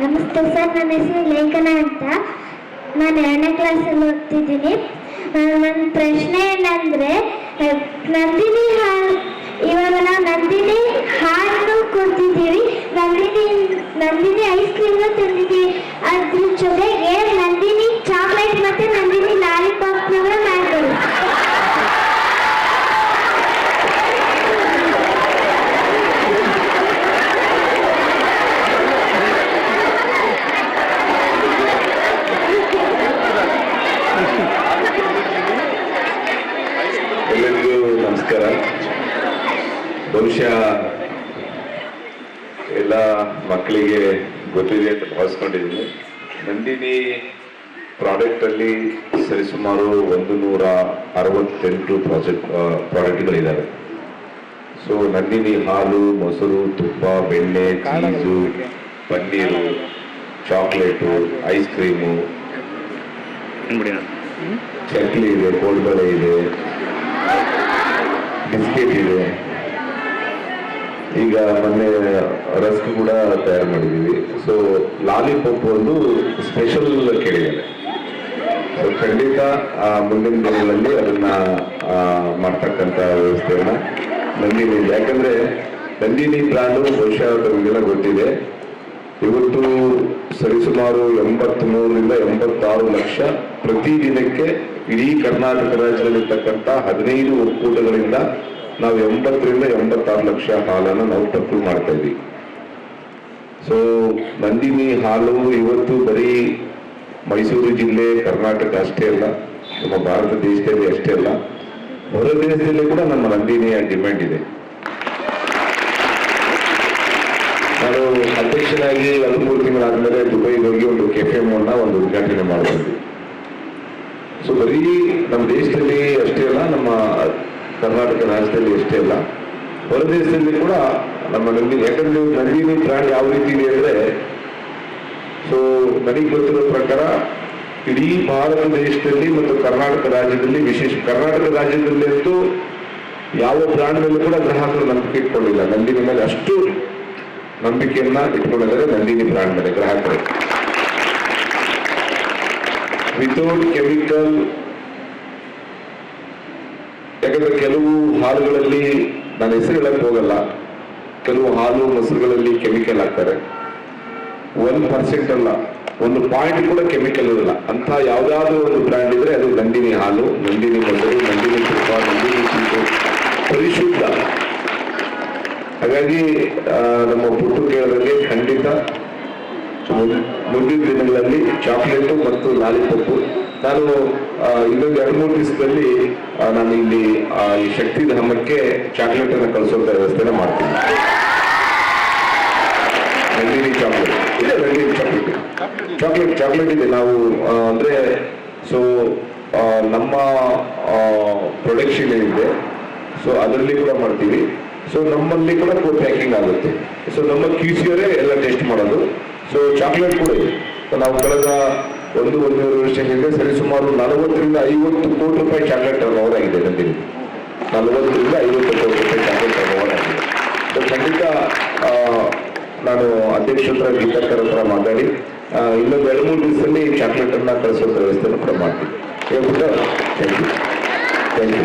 ನಮಸ್ತೆ ಸರ್, ನನ್ನ ಹೆಸರು ಲೇಖನ ಅಂತ. ನಾನು ಎರಡನೇ ಕ್ಲಾಸಲ್ಲಿ ಓದ್ತಿದ್ದೀನಿ. ನನ್ನ ಪ್ರಶ್ನೆ ಏನಂದರೆ ನಂದಿನಿ ಹಾಲು, ಇವಾಗ ನಾವು ನಂದಿನಿ ಹಾಲು ಕೊಡ್ತಿದ್ದೀವಿ. ನಂದಿನಿ ನಂದಿನಿ ಐಸ್ ಕ್ರೀಮ್ನ ತಂದಿದ್ದೀವಿ. ಅದ್ರ ಜೊತೆಗೆ ನಂದಿನಿ ಚಾಕ್ಲೇಟ್ ಮತ್ತು ನಂದಿನಿ ಲಾಲಿಪಾಪ್ನ ಮಾಡ್ತೀವಿ ಎಲ್ಲರಿಗೂ ನಮಸ್ಕಾರ. ಬಹುಶಃ ಎಲ್ಲ ಮಕ್ಕಳಿಗೆ ಗೊತ್ತಿದೆ ಅಂತ ಭಾವಿಸ್ಕೊಂಡಿದ್ದೀನಿ. ನಂದಿನಿ ಪ್ರಾಡಕ್ಟಲ್ಲಿ ಸರಿಸುಮಾರು ಒಂದು ನೂರ ಅರವತ್ತೆಂಟು ಪ್ರಾಜೆಕ್ಟ್ ಪ್ರಾಡಕ್ಟ್ಗಳಿದ್ದಾವೆ ಸೊ ನಂದಿನಿ ಹಾಲು ಮೊಸರು ತುಪ್ಪ ಬೆಣ್ಣೆ cheese paneer chocolate ice cream chakli ಇದೆ ಕೋಲ್ಬಳೆ ಇದೆ. ಬಿಸ್ಕೆಟ್ ಇದೆ ಈಗ ಮೊನ್ನೆ ರಸ್ಕ್ ಕೂಡ ತಯಾರು ಮಾಡಿದ್ದೀವಿ. ಸೊ ಲಾಲಿಪಾಪ್ ಒಂದು ಸ್ಪೆಷಲ್ ಕೇಳಿದ್ದಾರೆ. ಸೊ ಖಂಡಿತ ಮುಂದಿನ ದಿನಗಳಲ್ಲಿ ಅದನ್ನ ಮಾಡ್ತಕ್ಕಂಥ ವ್ಯವಸ್ಥೆಯನ್ನ ನಂದಿನಿ. ಯಾಕಂದ್ರೆ ನಂದಿನಿ ಬ್ರಾಂಡು ಬಹುಶಃ ತಮಗೆಲ್ಲ ಗೊತ್ತಿದೆ. ಇವತ್ತು ಸರಿಸುಮಾರು ಎಂಬತ್ತ್ ಮೂರರಿಂದ ಎಂಬತ್ತಾರು ಲಕ್ಷ ಪ್ರತಿ ದಿನಕ್ಕೆ ಇಡೀ ಕರ್ನಾಟಕ ರಾಜ್ಯದಲ್ಲಿರ್ತಕ್ಕಂಥ ಹದಿನೈದು ಒಕ್ಕೂಟಗಳಿಂದ ನಾವು ಎಂಬತ್ತರಿಂದ ಎಂಬತ್ತಾರು ಲಕ್ಷ ಹಾಲನ್ನು ನಾವು ಪ್ರಕ್ರಿಯೆ ಮಾಡ್ತಾ ಇದ್ವಿ ಸೊ ನಂದಿನಿ ಹಾಲು ಇವತ್ತು ಬರೀ ಮೈಸೂರು ಜಿಲ್ಲೆ, ಕರ್ನಾಟಕ ಅಷ್ಟೇ ಅಲ್ಲ, ನಮ್ಮ ಭಾರತ ದೇಶದಲ್ಲಿ ಅಷ್ಟೇ ಅಲ್ಲ. ಹೊರ ದೇಶದಲ್ಲಿ ಕೂಡ ನಮ್ಮ ನಂದಿನಿಯ ಡಿಮ್ಯಾಂಡ್ ಇದೆ. ನಾನು ಅಧ್ಯಕ್ಷನಾಗಿ ಹದಿಮೂರು ತಿಂಗಳಾದ್ಮೇಲೆ ದುಬೈಗೆ ಹೋಗಿ ಒಂದು ಕೆಫೆ ಅನ್ನ ಒಂದು ಉದ್ಘಾಟನೆ ಮಾಡಿದ್ವಿ ಸೊ ಬರೀ ನಮ್ಮ ದೇಶದಲ್ಲಿ ಅಷ್ಟೇ ಅಲ್ಲ, ನಮ್ಮ ಕರ್ನಾಟಕ ರಾಜ್ಯದಲ್ಲಿ ಅಷ್ಟೇ ಅಲ್ಲ, ಹೊರ ದೇಶದಲ್ಲಿ ಕೂಡ ನಮ್ಮ ನಂದಿನಿ ಯಾಕಂದ್ರೆ ನಂದಿನಿ ಪ್ರಾಣಿ ಯಾವ ರೀತಿ ಇದೆ ಅಂದ್ರೆ ಸೊ ನನಗೆ ಗೊತ್ತಿರೋ ಪ್ರಕಾರ ಇಡೀ ಭಾರತ ದೇಶದಲ್ಲಿ ಮತ್ತು ಕರ್ನಾಟಕ ರಾಜ್ಯದಲ್ಲಿ, ವಿಶೇಷ ಕರ್ನಾಟಕ ರಾಜ್ಯದಲ್ಲಿ ಅಂತೂ ಯಾವ ಪ್ರಾಣದಲ್ಲೂ ಕೂಡ ಗ್ರಾಹಕರು ನಂಬಿಕೆ ಇಟ್ಕೊಂಡಿಲ್ಲ. ನಂದಿನಿ ಮೇಲೆ ಅಷ್ಟು ನಂಬಿಕೆಯನ್ನ ಇಟ್ಕೊಳ್ಳೋದ್ರೆ ನಂದಿನಿ ಬ್ರಾಂಡ್ ಮೇಲೆ ಗ್ರಾಹಕರು. ವಿತೌಟ್ ಕೆಮಿಕಲ್, ಯಾಕಂದ್ರೆ ಕೆಲವು ಹಾಲುಗಳಲ್ಲಿ, ನಾನು ಹೆಸರು ಹೇಳಕ್ ಹೋಗಲ್ಲ. ಕೆಲವು ಹಾಲು ಮೊಸರುಗಳಲ್ಲಿ ಕೆಮಿಕಲ್ ಹಾಕ್ತಾರೆ. ಒನ್ ಪರ್ಸೆಂಟ್ ಅಲ್ಲ, ಒಂದು ಪಾಯಿಂಟ್ ಕೂಡ ಕೆಮಿಕಲ್ ಇರಲ್ಲ. ಅಂತ ಯಾವ್ದಾದ್ರು ಒಂದು ಬ್ರ್ಯಾಂಡ್ ಇದ್ರೆ ಅದು ನಂದಿನಿ ಹಾಲು, ನಂದಿನಿ ಮೊಸರು, ನಂದಿನಿ ಹಾಗಾಗಿ ನಮ್ಮ ಪುಟ್ಟು ಕೇಳೋದಲ್ಲಿ ಖಂಡಿತ ಮುಂದಿನ ದಿನಗಳಲ್ಲಿ ಚಾಕ್ಲೇಟು ಮತ್ತು ಲಾಲಿಪಪ್ಪು. ನಾನು ಇನ್ನೊಂದು ಎರಡು ಮೂರು ದಿವಸದಲ್ಲಿ ನಾನು ಇಲ್ಲಿ ಈ ಶಕ್ತಿ ಧಾಮಕ್ಕೆ ಚಾಕ್ಲೇಟ್ ಅನ್ನು ಕಳಿಸುವಂತ ವ್ಯವಸ್ಥೆನ ಮಾಡ್ತೀನಿ. ರಂಗೀನಿ ಚಾಕ್ಲೇಟ್. ಇದೆ ರಂಗೀನಿ ಚಾಕ್ಲೇಟ್. ಚಾಕ್ಲೇಟ್ ಚಾಕ್ಲೇಟ್ ಇದೆ. ನಾವು ಅಂದ್ರೆ, ಸೊ ನಮ್ಮ ಪ್ರೊಡಕ್ಷನ್ ಏನಿದೆ, ಸೊ ಅದರಲ್ಲಿ ಕೂಡ ಮಾಡ್ತೀವಿ. ಸೊ ನಮ್ಮಲ್ಲಿ ಕೂಡ ಪ್ಯಾಕಿಂಗ್ ಆಗುತ್ತೆ. ಸೊ ನಮ್ಮ ಕ್ಯೂಸಿಯರೇ ಎಲ್ಲ ಟೆಸ್ಟ್ ಮಾಡೋದು. ಸೊ ಚಾಕ್ಲೇಟ್ ಕೂಡ ಇದೆ ನಾವು ಕಳೆದ ಒಂದು, ಒಂದೂವರೆ ವರ್ಷ ಹಿಂದೆ ಸರಿಸುಮಾರು ನಲವತ್ತರಿಂದ ಐವತ್ತು ಕೋಟಿ ರೂಪಾಯಿ ಚಾಕ್ಲೇಟ್ ಟರ್ನ್ ಓವರ್ ಆಗಿದೆ ನಂದಿನಿ ನಲವತ್ತರಿಂದ ಐವತ್ತು ಕೋಟಿ ರೂಪಾಯಿ ಚಾಕ್ಲೇಟ್ ಟರ್ನ್ ಓವರ್ ಆಗಿದೆ. ಸೊ ಖಂಡಿತ ನಾನು ಅಧ್ಯಕ್ಷರ ಗೀತಾಕರ್ ಹತ್ರ ಮಾತಾಡಿ ಇನ್ನೊಂದು ಎರಡು ಮೂರು ದಿವಸದಲ್ಲಿ ಚಾಕ್ಲೇಟ್ ಅನ್ನ ಕಳಿಸೋ ವ್ಯವಸ್ಥೆಯನ್ನು ಕೂಡ ಹೇಳ್ಬಿಟ್ಟು ಥ್ಯಾಂಕ್ ಯು ಥ್ಯಾಂಕ್ ಯು